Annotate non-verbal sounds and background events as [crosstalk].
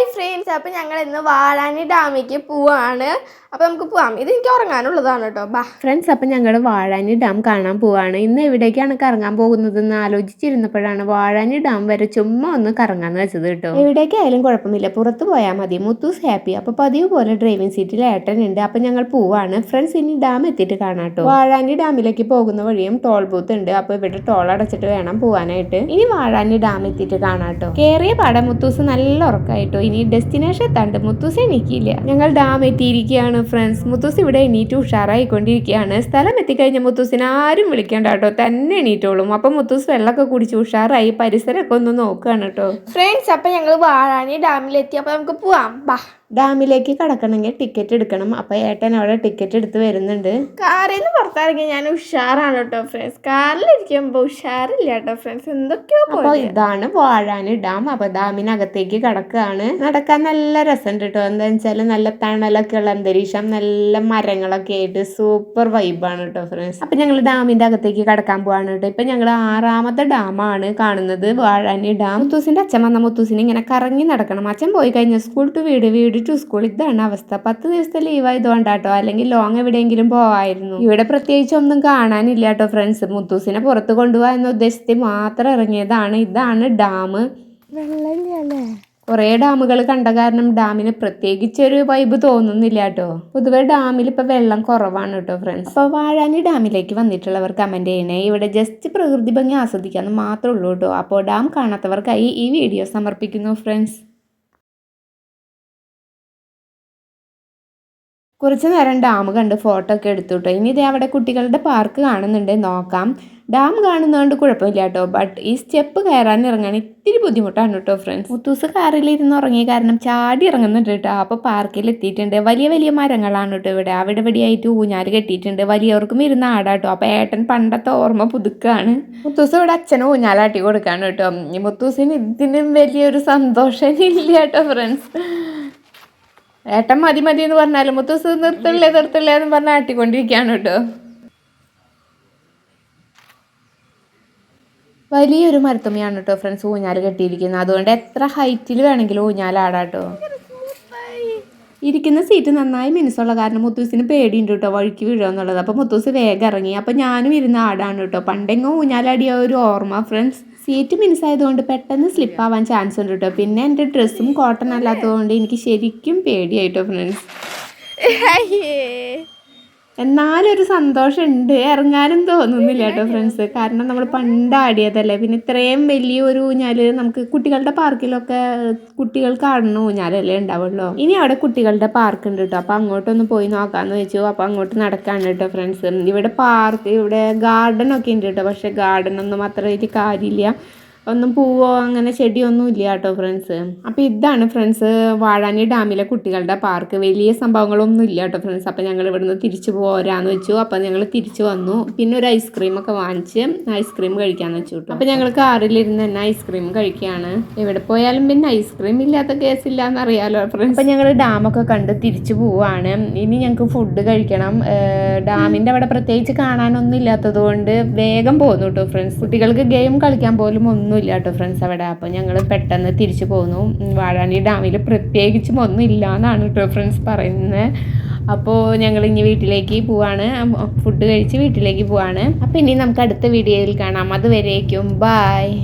Hi friends അപ്പം ഞങ്ങൾ ഇന്ന് വാഴാനി ഡാമിലേക്ക് പോവാണ്. അപ്പം നമുക്ക് പോവാം. ഇത് എനിക്ക് ഉറങ്ങാനുള്ളതാണ് കേട്ടോ. ബാ. ഫ്രണ്ട്സ് അപ്പം ഞങ്ങൾ വാഴാനി ഡാം കാണാൻ പോവാണ്. ഇന്ന് എവിടേക്കാണ് കറങ്ങാൻ പോകുന്നതെന്ന് ആലോചിച്ചിരുന്നപ്പോഴാണ് വാഴാനി ഡാം വരെ ചുമ്മാ ഒന്ന് കറങ്ങാന്ന് വെച്ചത് കേട്ടോ. എവിടേക്കായാലും കുഴപ്പമില്ല പുറത്ത് പോയാൽ മതി. മുത്തൂസ് ഹാപ്പി. അപ്പോൾ പതിവ് പോലെ ഡ്രൈവിംഗ് സീറ്റിൽ ഏട്ടനുണ്ട് അപ്പം ഞങ്ങൾ പോവാണ്. ഫ്രണ്ട്സ് ഇനി ഡാം എത്തിയിട്ട് കാണാം കേട്ടോ. വാഴാനി ഡാമിലേക്ക് പോകുന്ന വഴിയും ടോൾ ബൂത്ത് ഉണ്ട്. അപ്പോൾ ഇവിടെ ടോൾ അടച്ചിട്ട് വേണം പോവാനായിട്ട്. ഇനി വാഴാനി ഡാം എത്തിയിട്ട് കാണാം കേട്ടോ. കേറിയ പാടെ മുത്തൂസ് നല്ല ഉറക്കായിട്ടോ ഇനി ഡെസ്റ്റിനേഷൻ എത്താണ്ട് മുത്തൂസ് എണീക്കില്ല ഞങ്ങൾ ഡാം എത്തിയിരിക്കുകയാണ് ഫ്രണ്ട്സ് മുത്തൂസ് ഇവിടെ എണീറ്റ് ഉഷാറായിക്കൊണ്ടിരിക്കുകയാണ്. സ്ഥലം എത്തിക്കഴിഞ്ഞ മുത്തൂസിനെ ആരും വിളിക്കണ്ട കേട്ടോ തന്നെ എണീറ്റോളും. അപ്പം മുത്തൂസ് വെള്ളമൊക്കെ കുടിച്ച് ഉഷാറായി പരിസരമൊക്കെ ഒന്ന് നോക്കുകയാണ് കേട്ടോ ഫ്രണ്ട്സ് അപ്പം ഞങ്ങൾ വാഴാനി ഡാമിലെത്തി അപ്പം നമുക്ക് പോവാം. ബാ. ഡാമിലേക്ക് കടക്കണമെങ്കിൽ ടിക്കറ്റ് എടുക്കണം. അപ്പോൾ ഏട്ടൻ അവിടെ ടിക്കറ്റ് എടുത്ത് വരുന്നുണ്ട്. കാറിൽ നിന്ന് പുറത്തിറങ്ങി ഞാൻ ഉഷാറാണ് കേട്ടോ ഫ്രണ്ട്സ് കാറിലിരിക്കുമ്പോൾ ഉഷാറില്ല കേട്ടോ ഫ്രണ്ട്സ് എന്തൊക്കെയോ അപ്പോൾ ഇതാണ് വാഴാനി ഡാം. അപ്പോൾ ഡാമിനകത്തേക്ക് കടക്കുകയാണ് നടക്കാൻ നല്ല രസമുണ്ട് കേട്ടോ. എന്താ വെച്ചാൽ നല്ല തണലൊക്കെ ഉള്ള അന്തരീക്ഷം നല്ല മരങ്ങളൊക്കെ ആയിട്ട് സൂപ്പർ വൈബാണ് കേട്ടോ ഫ്രണ്ട്സ് അപ്പം ഞങ്ങൾ ഡാമിന്റെ അകത്തേക്ക് കടക്കാൻ പോവാണ് കേട്ടോ. ഇപ്പം ഞങ്ങൾ ആറാമത്തെ ഡാമാണ് കാണുന്നത് വാഴാനി ഡാം. മുത്തൂസിന്റെ അച്ഛൻ വന്ന മുത്തൂസിനെ ഇങ്ങനെ കറങ്ങി നടക്കണം. അച്ഛൻ പോയി കഴിഞ്ഞ സ്കൂൾ ടു വീട് വീട് ടു സ്കൂൾ ഇതാണ് അവസ്ഥ. പത്ത് ദിവസത്തെ ലീവ് ആയതുകൊണ്ടാട്ടോ അല്ലെങ്കിൽ ലോങ് എവിടെയെങ്കിലും പോവായിരുന്നു. ഇവിടെ പ്രത്യേകിച്ച് ഒന്നും കാണാനില്ല കേട്ടോ ഫ്രണ്ട്സ് മുത്തൂസിനെ പുറത്ത് കൊണ്ടുപോകാൻ എന്ന ഉദ്ദേശത്തിൽ മാത്രം ഇറങ്ങിയതാണ്. ഇതാണ് ഡാം. വെള്ളമില്ലല്ലേ? കുറേ ഡാമുകൾ കണ്ട കാരണം ഡാമിന് പ്രത്യേകിച്ച് ഒരു വൈബ് തോന്നുന്നില്ല കേട്ടോ പൊതുവെ ഡാമിൽ ഇപ്പൊ വെള്ളം കുറവാണ് കേട്ടോ ഫ്രണ്ട്സ് അപ്പോൾ വാഴാനി ഡാമിലേക്ക് വന്നിട്ടുള്ളവർ കമന്റ് ചെയ്യണേ. ഇവിടെ ജസ്റ്റ് പ്രകൃതി ഭംഗി ആസ്വദിക്കാന്ന് മാത്രമേ ഉള്ളൂ കേട്ടോ അപ്പോൾ ഡാം കാണാത്തവർക്കായി ഈ വീഡിയോ സമർപ്പിക്കുന്നു ഫ്രണ്ട്സ് കുറച്ച് നേരം ഡാം കണ്ട് ഫോട്ടോ ഒക്കെ എടുത്തു കേട്ടോ ഇനി ഇതേ അവിടെ കുട്ടികളുടെ പാർക്ക് കാണുന്നുണ്ട് നോക്കാം. ഡാം കാണുന്നതുകൊണ്ട് കുഴപ്പമില്ല കേട്ടോ ബട്ട് ഈ സ്റ്റെപ്പ് കയറാൻ ഇറങ്ങാൻ ഇത്തിരി ബുദ്ധിമുട്ടാണ് കേട്ടോ ഫ്രണ്ട്സ് മുത്തൂസ് കാറിലിരുന്ന് ഉറങ്ങിയ കാരണം ചാടി ഇറങ്ങുന്നുണ്ട് കേട്ടോ അപ്പോൾ പാർക്കിൽ എത്തിയിട്ടുണ്ട്. വലിയ വലിയ മരങ്ങളാണ് കേട്ടോ ഇവിടെ. അവിടെ ഇവിടെയായിട്ട് ഊഞ്ഞാൽ കെട്ടിയിട്ടുണ്ട്. വലിയവർക്കും ഇരുന്ന് ആടാട്ടോ അപ്പോൾ ഏട്ടൻ പണ്ടത്തെ ഓർമ്മ പുതുക്കാണ്. മുത്തൂസ് ഇവിടെ അച്ഛനും ഊഞ്ഞാലാട്ടി കൊടുക്കാണ് കേട്ടോ മുത്തൂസിന് ഇതിനും വലിയൊരു സന്തോഷം ഇല്ല കേട്ടോ ഫ്രണ്ട്സ് ഏട്ടൻ മതി മതി എന്ന് പറഞ്ഞാലും മുത്തൂസ് നിർത്തില്ലേ നിർത്തില്ലേ എന്ന് പറഞ്ഞാൽ ആട്ടിക്കൊണ്ടിരിക്കുകയാണ് കേട്ടോ. വലിയൊരു മരത്തുമ്മയാണ് കേട്ടോ ഫ്രണ്ട്സ് ഊഞ്ഞാൽ കെട്ടിയിരിക്കുന്നത്. അതുകൊണ്ട് എത്ര ഹൈറ്റിൽ വേണമെങ്കിലും ഊഞ്ഞാലാടാട്ടോ ഇരിക്കുന്ന സീറ്റ് നന്നായി മിനുസുള്ള കാരണം മുത്തൂസിന് പേടിയുണ്ട് കേട്ടോ വഴിക്ക് വീഴുമെന്നുള്ളത് അപ്പോൾ മുത്തൂസ് വേഗം ഇറങ്ങി. അപ്പോൾ ഞാനും ഇരുന്ന് ആടാണ് കേട്ടോ. പണ്ടെങ്ങോ ഊഞ്ഞാലാടിയ ഒരു ഓർമ്മ ഫ്രണ്ട്സ് സീറ്റ് മിനുസായതുകൊണ്ട് പെട്ടെന്ന് സ്ലിപ്പ് ആവാൻ ചാൻസ് ഉണ്ട് കേട്ടോ പിന്നെ എന്റെ ഡ്രസ്സും കോട്ടൺ അല്ലാത്തതുകൊണ്ട് എനിക്ക് ശരിക്കും പേടിയായിട്ടോ ഫ്രണ്ട്സ് [laughs] എന്നാലൊരു സന്തോഷമുണ്ട്. ഇറങ്ങാനും തോന്നുന്നില്ല കേട്ടോ ഫ്രണ്ട്സ് കാരണം നമ്മൾ പണ്ടാടിയതല്ലേ പിന്നെ ഇത്രയും വലിയ ഒരു ഊഞ്ഞാൽ നമുക്ക് കുട്ടികളുടെ പാർക്കിലൊക്കെ കുട്ടികൾ കാണുന്ന ഊഞ്ഞാലല്ലേ ഉണ്ടാവുള്ളൂ. ഇനി അവിടെ കുട്ടികളുടെ പാർക്ക് ഉണ്ട് കേട്ടോ. അപ്പോൾ അങ്ങോട്ടൊന്ന് പോയി നോക്കാമെന്ന് വെച്ചു. അപ്പോൾ അങ്ങോട്ട് നടക്കാണ് കേട്ടോ ഫ്രണ്ട്സ് ഇവിടെ പാർക്ക് ഇവിടെ ഗാർഡൻ ഒക്കെ ഉണ്ട് കേട്ടോ. പക്ഷേ ഗാർഡൻ ഒന്നും അത്ര വലിയ കാര്യമില്ല. ഒന്നും പൂവോ അങ്ങനെ ചെടിയൊന്നും ഇല്ല കേട്ടോ ഫ്രണ്ട്സ് അപ്പോൾ ഇതാണ് ഫ്രണ്ട്സ് വാഴാനി ഡാമിലെ കുട്ടികളുടെ പാർക്ക് വലിയ സംഭവങ്ങളൊന്നും ഇല്ല കേട്ടോ ഫ്രണ്ട്സ് അപ്പോൾ ഞങ്ങൾ ഇവിടുന്ന് തിരിച്ചു പോരാന്ന് വെച്ചു. അപ്പോൾ ഞങ്ങൾ തിരിച്ചു വന്നു. പിന്നെ ഒരു ഐസ്ക്രീം ഒക്കെ വാങ്ങിച്ച് ഐസ്ക്രീം കഴിക്കാന്ന് വെച്ചു കേട്ടോ. അപ്പോൾ ഞങ്ങൾ കാറിലിരുന്ന് തന്നെ ഐസ്ക്രീം കഴിക്കുകയാണ്. എവിടെ പോയാലും പിന്നെ ഐസ്ക്രീം ഇല്ലാത്ത കേസില്ല എന്നറിയാലോ ഫ്രണ്ട്സ് അപ്പോൾ ഞങ്ങൾ ഡാമൊക്കെ കണ്ട് തിരിച്ചു പോവാണ്. ഇനി ഞങ്ങൾക്ക് ഫുഡ് കഴിക്കണം. ഡാമിന്റെ അവിടെ പ്രത്യേകിച്ച് കാണാനൊന്നും ഇല്ലാത്തത് കൊണ്ട് വേഗം പോകുന്നു കേട്ടോ ഫ്രണ്ട്സ് കുട്ടികൾക്ക് ഗെയിം കളിക്കാൻ പോലും ഒന്നുമില്ല കേട്ടോ ഫ്രണ്ട്സ് അവിടെ. അപ്പോൾ ഞങ്ങൾ പെട്ടെന്ന് തിരിച്ചു പോന്നു. വാഴാനി ഡാമിൽ പ്രത്യേകിച്ചും ഒന്നും ഇല്ല എന്നാണ് കേട്ടോ ഫ്രണ്ട്സ് പറയുന്നത് അപ്പോൾ ഞങ്ങൾ ഇനി വീട്ടിലേക്ക് പോവാണ്. ഫുഡ് കഴിച്ച് വീട്ടിലേക്ക് പോവാണ്. അപ്പോൾ ഇനി നമുക്ക് അടുത്ത വീഡിയോയിൽ കാണാം. അതുവരേക്കും ബായ്